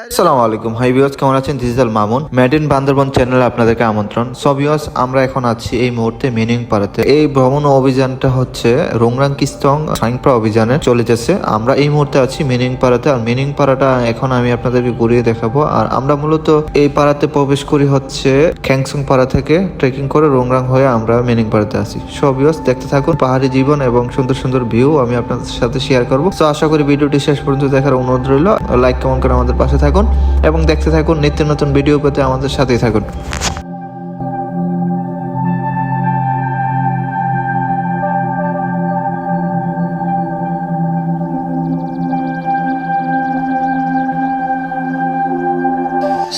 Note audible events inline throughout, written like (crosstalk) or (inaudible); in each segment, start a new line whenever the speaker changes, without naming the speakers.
আসসালামু আলাইকুম। High viewers কেমন আছেন? Digital Mamun made in Bandarban চ্যানেলে আপনাদেরকে আমন্ত্রণ। সো ভিউয়ার্স আমরা এখন আছি এই মুহূর্তে মিনিং পাড়াতে এই ভ্রমণ অভিযানটা হচ্ছে রোংরাং কিস্তং সাইংপ্রা অভিযানে চলে যাচ্ছে। আমরা এই মুহূর্তে আছি মিনিং পাড়াতে আর মিনিং পাড়াটা এখন আমি আপনাদেরকে ঘুরিয়ে দেখাবো। আর আমরা মূলত এই পাড়াতে প্রবেশ করি হচ্ছে খ্যাংসং পাড়া থেকে ট্রেকিং করে রোংরাং হয়ে আমরা মিনিং পাড়াতে আসি সো ভিউয়ার্স দেখতে থাকুন পাহাড়ি জীবন এবং সুন্দর সুন্দর ভিউ আমি আপনাদের সাথে শেয়ার করব। তো আশা করি ভিডিওটি শেষ পর্যন্ত দেখার অনুরোধ রইল। লাইক কমেন্ট করে আমাদের পাশে থাকুন এবং দেখতে থাকুন নিত্য নতুন ভিডিও পেতে আমাদের সাথেই থাকুন।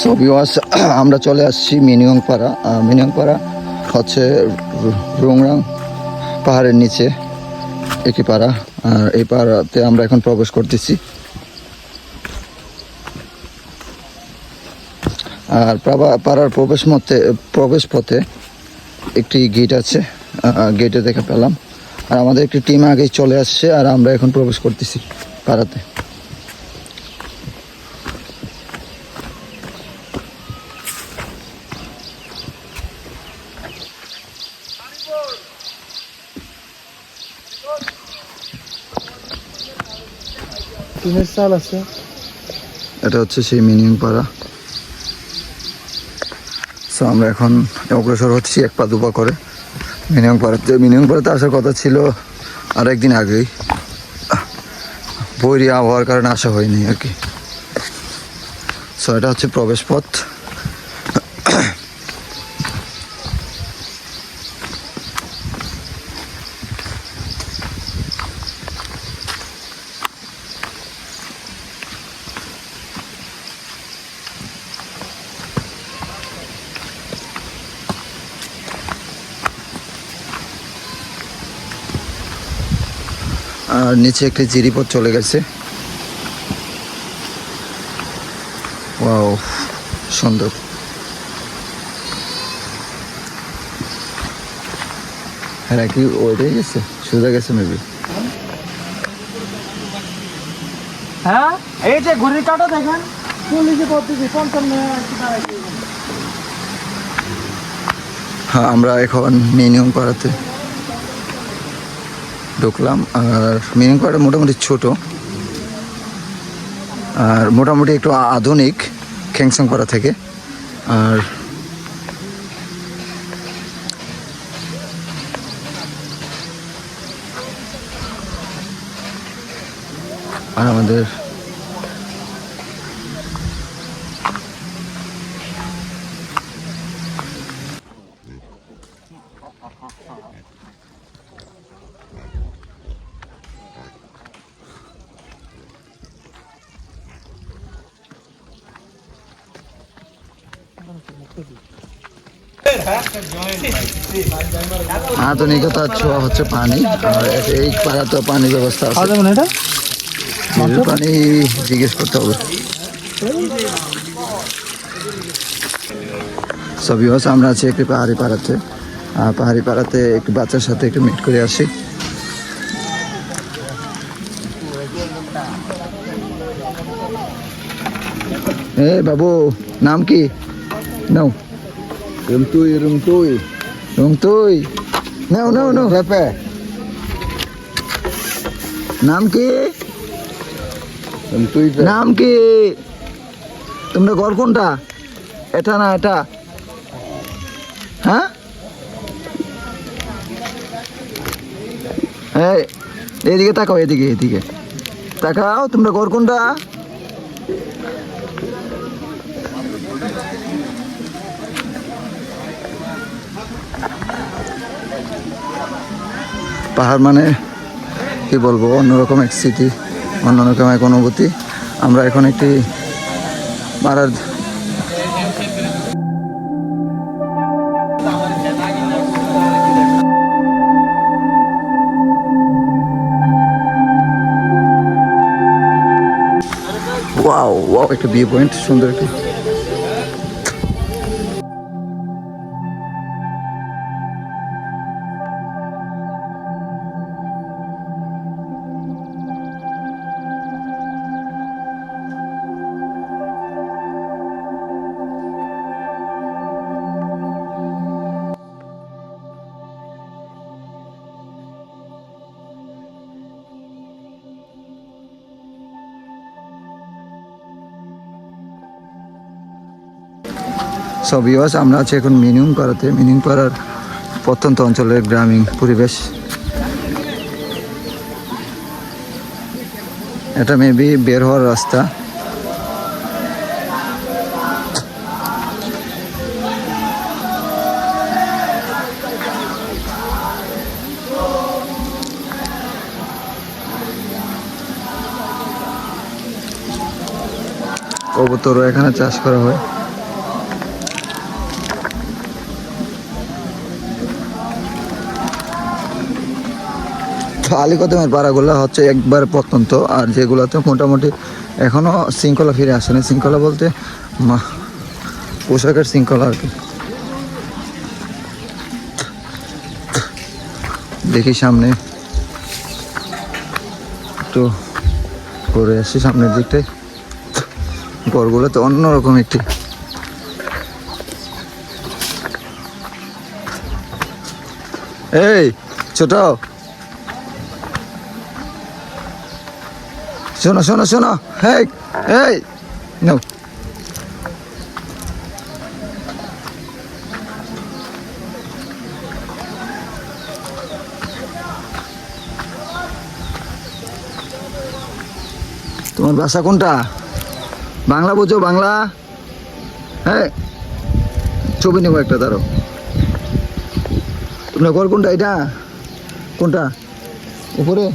সো (clears throat) আমরা চলে আসছি মিনিয়ং পাড়া মিনিয়ং পাড়া হচ্ছে রোংরাং পাহাড়ের নিচে একটি পাড়া। আর এই পাড়াতে আমরা এখন প্রবেশ করতেছি। আর পাড়া- পাড়ার প্রবেশ মতে প্রবেশ পথে একটি গেট আছে গেটে দেখে পেলাম। আর আমাদের একটি টিম আগেই চলে আসছে আর আমরা এখন প্রবেশ করতেছি পাড়াতে।
টিনের চাল আছে?
এটা হচ্ছে সেই মিনিং পাড়া। সো আমরা এখন অগ্রসর হচ্ছি, এক পা দুপা করে। মিনিমাম পাড়াতে মিনিমাম পাড়াতে আসার কথা ছিল আর একদিন আগেই। বৈরী আবহাওয়ার কারণে আসা হয়নি আর কি। সো এটা হচ্ছে প্রবেশ পথ আর নিচে একটি জিরিপথ চলে গেছে। ওয়াও সুন্দর। হ্যাঁ কি ওইটাই গেছে? সোজা গেছে মেবি
হ্যাঁ এই যে ঘড়ির কাটা দেখেন।
হ্যাঁ আমরা এখন মিনিমাম পাড়াতে ঢুকলাম, আর মিনিং পাড়া মোটামুটি ছোট, আর মোটামুটি একটু আধুনিক খ্যাংসং করা থেকে, আর আর আমাদের আধুনিকতার ছোঁয়া হচ্ছে পানি আর এই পাড়া তো পানির ব্যবস্থা আছে। পানি জিজ্ঞেস করতে হবে। সবই হচ্ছে আমরা আছি একটি পাহাড়ি পাড়াতে। পাহাড়ি পাড়াতে একটি বাচ্চার সাথে একটু মিট করে আসি। এ বাবু নাম কি? নাও।
Rentui.
রুম তুই নাও নাও নাও
Pepe.
নাম কি
Rentui,
নাম কি তোমরা ঘর কোনটা এটা না এটা হ্যাঁ এই এদিকে তাকাও এদিকে এদিকে তাকাও তোমরা ঘর কোনটা পাহাড় মানে কি বলব, অন্যরকম এক স্মৃতি অন্যরকম এক অনুভূতি। আমরা এখন একটি ওয়াও একটা বিয়ে পয়েন্ট সুন্দর একটি সব ইউস আমরা আছি এখন মিনিমাম পাড়াতে। মিনিমাম পাড়ার প্রত্যন্ত অঞ্চলের গ্রামীণ পরিবেশ। এটা মেবি বের হওয়ার রাস্তা। কবুতরও এখানে চাষ করা হয়। তো আলিকদমের পাড়াগুলো হচ্ছে একবার প্রত্যন্ত, আর যেগুলোতে মোটামুটি এখনও শৃঙ্খলা ফিরে আসেনি। শৃঙ্খলা বলতে পোশাকের শৃঙ্খলা আর কি। দেখি সামনে। একটু ঘুরে আসি সামনের দিকটায়। তো অন্যরকম একটি। এই, ছোট। শোনো শোনো শোনো। হেই এই নাও। তোমার ভাষা কোনটা? বাংলা বোঝো, বাংলা। হ্যাঁ ছবি নেব একটা তারও তোমার ঘর কোনটা, এটা? কোনটা? উপরে?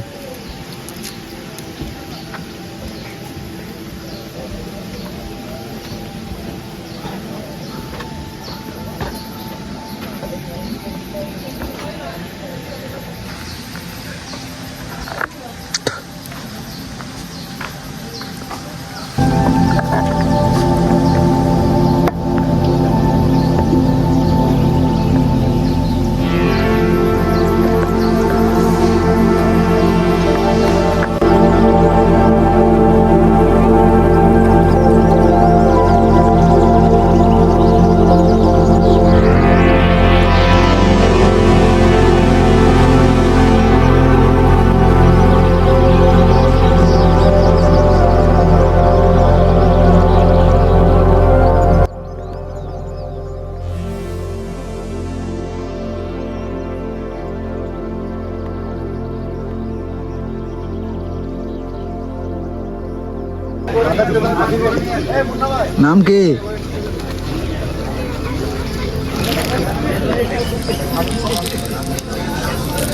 নাম কি?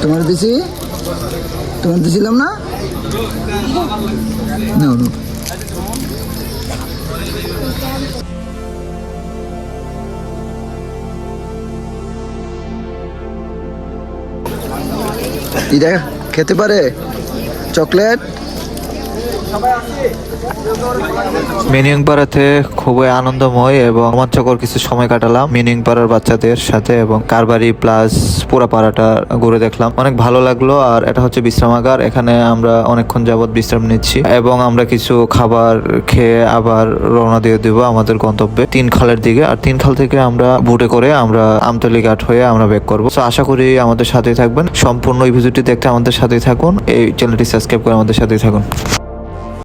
তোমার দিছি? তোমার দিছিলাম না? no. এটা খেতে পারে? চকলেট?
মিনিং পাড়াতে খুবই আনন্দময় এবং রোমাঞ্চকর কিছু সময় কাটালাম। মিনিং পাড়ার বাচ্চাদের সাথে এবং কারবারি প্লাস পুরা পাড়াটা ঘুরে দেখলাম। অনেক ভালো লাগল আর এটা হচ্ছে বিশ্রামাগার। এখানে আমরা অনেকক্ষণ যাবৎ বিশ্রাম নিচ্ছি এবং আমরা কিছু খাবার খেয়ে আবার রওনা দিয়ে দিব আমাদের গন্তব্যে তিন খালের দিকে। আর তিন খাল থেকে আমরা বুটে করে আমরা আমতলি ঘাট হয়ে আমরা ব্যাক করব। তো আশা করি আমাদের সাথেই থাকবেন। সম্পূর্ণ এই ভিডিওটি দেখতে আমাদের সাথেই থাকুন। এই চ্যানেলটি সাবস্ক্রাইব করে আমাদের সাথেই থাকুন।